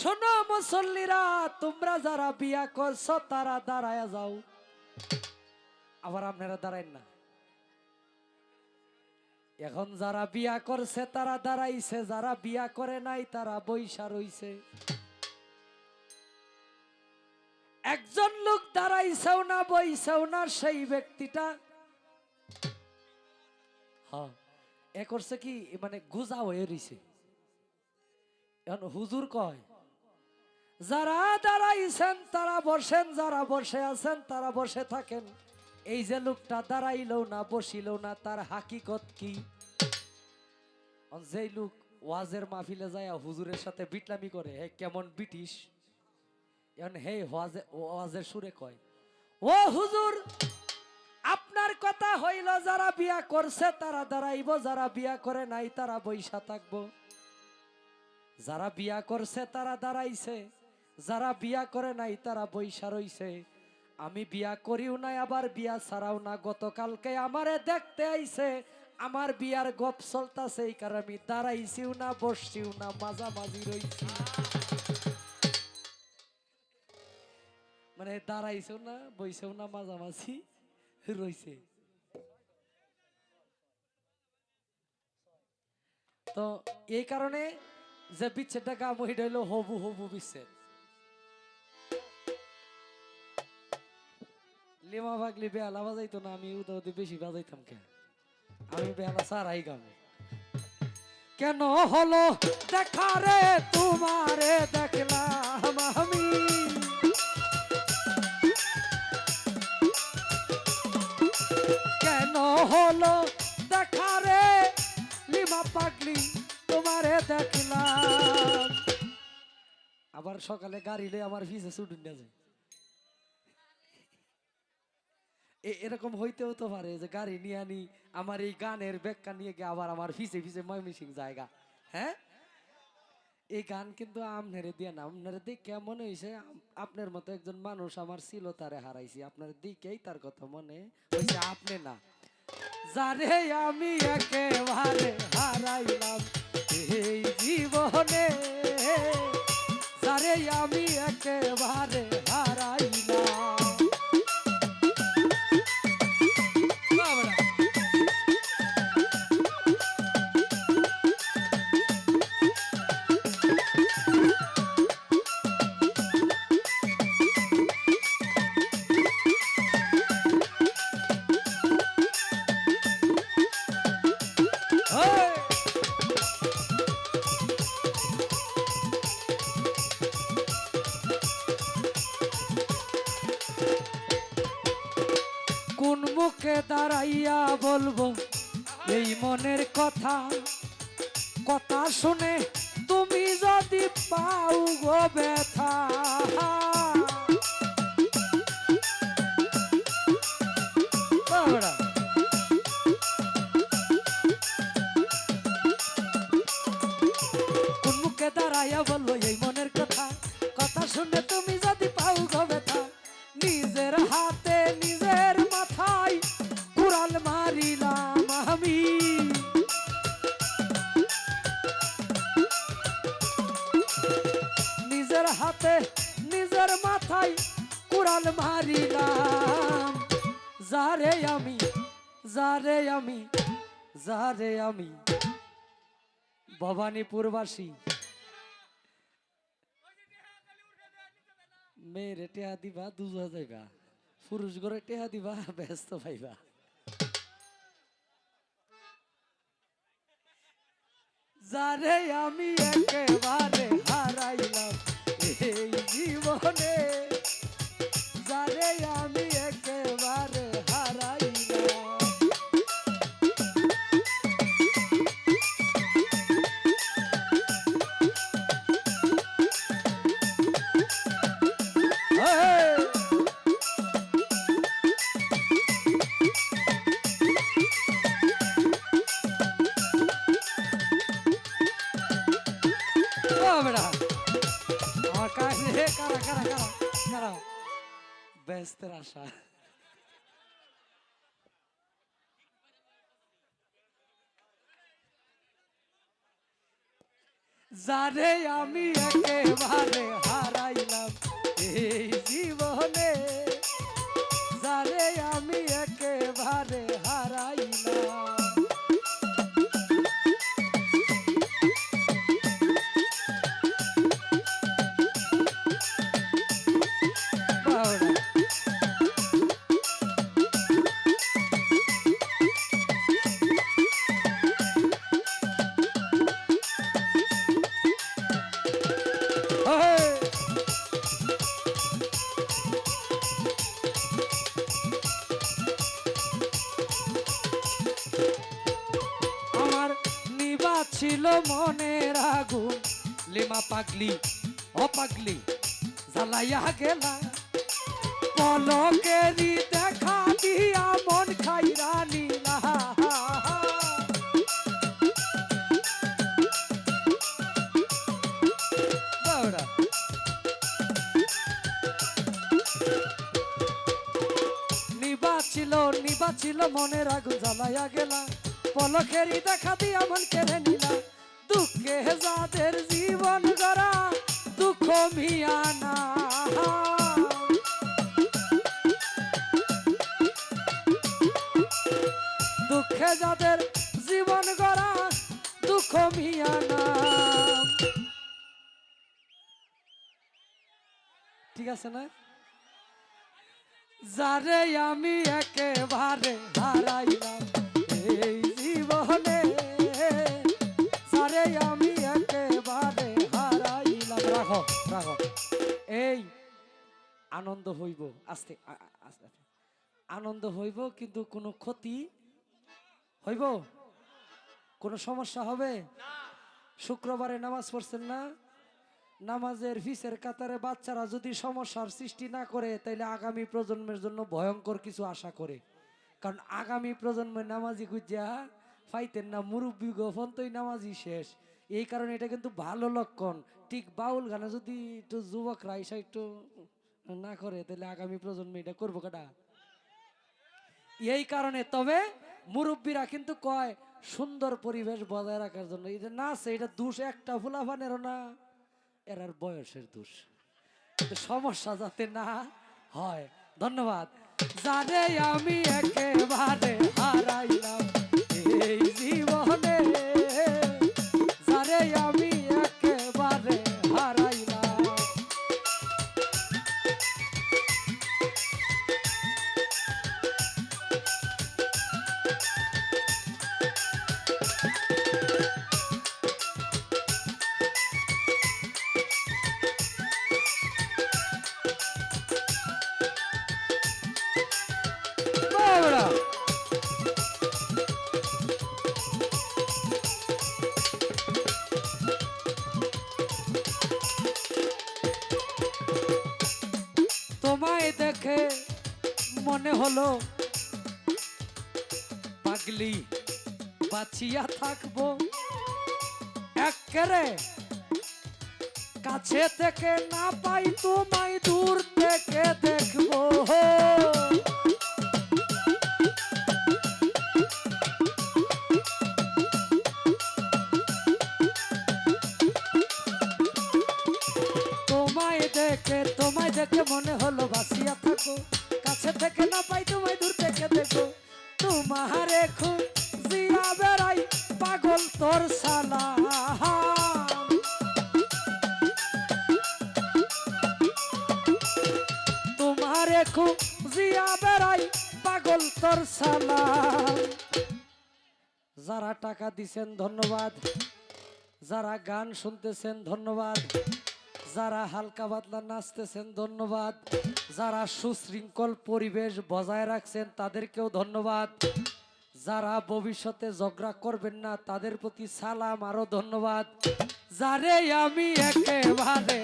শোনো মুসল্লিরা, তোমরা যারা বিয়া করছ, তারা দাঁড়ায় যাও। আবার আপনারা দাঁড়ায় না। এখন যারা বিয়া করছে, তারা দাঁড়াইছে। যারা বিয়া করে নাই, তারা বৈশা রইছে। একজন লোক দাঁড়াইছেও না, বইছেও না, সেই ব্যক্তিটা হ্যাঁ এ করছে কি মানে গুজা হয়ে রইছে। এখন হুজুর কয় যারা দাঁড়াইছেন, তারা বসেন, যারা বসে আছেন, তারা বসে থাকেন। এই যে লোকটা দাঁড়াইল না, বসিল না, তার হাকিকত কি? যেই লোক ওয়াজের মাহফিলে যায় হুজুরের সাথে বিটলামি করে, হে, কেমন ব্রিটিশ? এখন, হে, ওয়াজে, ওয়াজের সুরে কয়, ও হুজুর, আপনার কথা হইল, যারা বিয়া করছে, তারা দাঁড়াইব, যারা বিয়া করে নাই, তারা বৈশা থাকব। যারা বিয়া করছে, তারা দাঁড়াইছে। যারা বিয়া করে নাই, তারা বৈশা রইছে। আমি বিয়া করিও নাই, আবার বিয়া ছাড়াও না। গতকালকে আমারে দেখতে আইছে, আমার বিয়ার গপ চলতাছে, এই কারণে আমি দাঁড়াইছিও না, বসছিও না, মাঝামাঝি রইছি। মানে দাঁড়াইছেও না, বইছেও না, মাঝামাঝি রইছে। তো এই কারণে যে বিচ্ছেদটা গা মহিটা হইল হবু হবু বিচ্ছেদ। লিমা ভাগলি বেহালা বাজাইতো না, আমি উদা উদি বেশি বাজাইতাম কেন আমি বেহালা সারাই গামে। কেন হলো? দেখা রে, তোমারে দেখলাম আমি। কেন হলো? দেখা রে, লিমা পাগলি, তোমারে দেখলাম। আবার সকালে গাড়ি লয়ে আমার ভিজে ছুটুন না যায়। এরকম হইতেও তো পারে যে গাড়ি নিয়ে আনি, আমার এই গানের ব্যাখ্যা নিয়ে গিয়ে আবার আমার ফিসে ফিসে ময়মিসিং জায়গা। হ্যাঁ? এই গান কিন্তু আমনেরে দিয়ে না, আপনার দিক কেমন হয়েছে আপনার মতো একজন মানুষ আমার ছিল তারে হারাইছি। আপনার দিকেই তার কথা মনে হয়েছে আপনি না। যারে আমি একেবারে হারাইলাম এই জীবনে, যারে আমি একেবারে কথা কথা শুনে তুমি যদি পাও গো ব্যথা। কোন দাঁড়াইয়া বলল এই মনের কুড়াল মারিলাম। যারে আমি যারে আমি যারে আমি। ভবানীপুরবাসী, মেয়েরে টেহা দিবা দুজা যাইবা। পুরুষ ঘরে টেহা দিবা, ব্যস্ত পাইবা। যারে আমি একেবারে হারাইলাম এই জীবনে। যারে আমি একেবারে হারাইলাম Hey! ও বেটা আমার কাছে কারা কারা কারা কারা ব্যস্তের আশা যারে আমি একেবারে হারাইলাম এই জীবনে মনের আগুন। লিমা পাগলি ও পাগলি গেলা। পলকেরি দেখা দিয়া মন খাইরা নিলা। বাউড়া। নিবা ছিল নিবা ছিল মনের আগুন, জ্বালাইয়া গেলা। পলকেরি দেখা দিয়া মন কেড়ে নিলা। দুঃখে যাদের জীবন গড়া দুঃখ মিয়ানা দুঃখে যাদের জীবন গড়া দুঃখ মিয়ানা ঠিক আছে না? যারে আমি একেবারে হারাইলাম। আনন্দ হইব। আস্তে আস্তে। আনন্দ হইব, কিন্তু কোনো ক্ষতি হইব? কোনো সমস্যা হবে? শুক্রবারে নামাজ পড়ছেন না? নামাজের ফিসের কাতারে বাচ্চারা যদি সমস্যার সৃষ্টি না করে, তাইলে আগামী প্রজন্মের জন্য ভয়ঙ্কর কিছু আশা করে। কারণ আগামী প্রজন্মের নামাজি গুজা ফাইতেন না, মুরব্বী গোফন তোই নামাজি শেষ। এই কারণে এটা কিন্তু ভালো লক্ষণ। ঠিক বাউল গানে যদি একটু যুবকরা এসে একটু না করে, তাহলে আগামী প্রজন্মে এটা করব কাটা এই কারণে তবে মুরব্বীরা কিন্তু কয়, সুন্দর পরিবেশ বজায় রাখার জন্য। এই যে নাচে, এটা দোষ একটা ফুলাফানেরও না এরার বয়সের দোষ। সমস্যা যাতে না হয়। ধন্যবাদ। জানে আমি একেবারে তোমায় দেখে মনে হলো পাগলি বাঁচিয়া থাকব। একেরে কাছে থেকে না পাই তোমায় দূর থেকে দেখব তোমারে খুব জিয়া বেড়াই পাগল তোর সালা তোমারে খুব জিয়া বেড়াই পাগল তোর সালা যারা টাকা দিছেন ধন্যবাদ, যারা গান শুনতেছেন ধন্যবাদ। যারা হালকা পাতলা নাচতেছেন, ধন্যবাদ। যারা সুশৃঙ্খল পরিবেশ বজায় রাখছেন, তাদেরকেও ধন্যবাদ। যারা ভবিষ্যতে ঝগড়া করবেন না, তাদের প্রতি সালাম, আরও ধন্যবাদ। যারে আমি একেবারে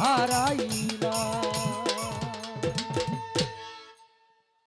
আমি একেবারে হারাইলাম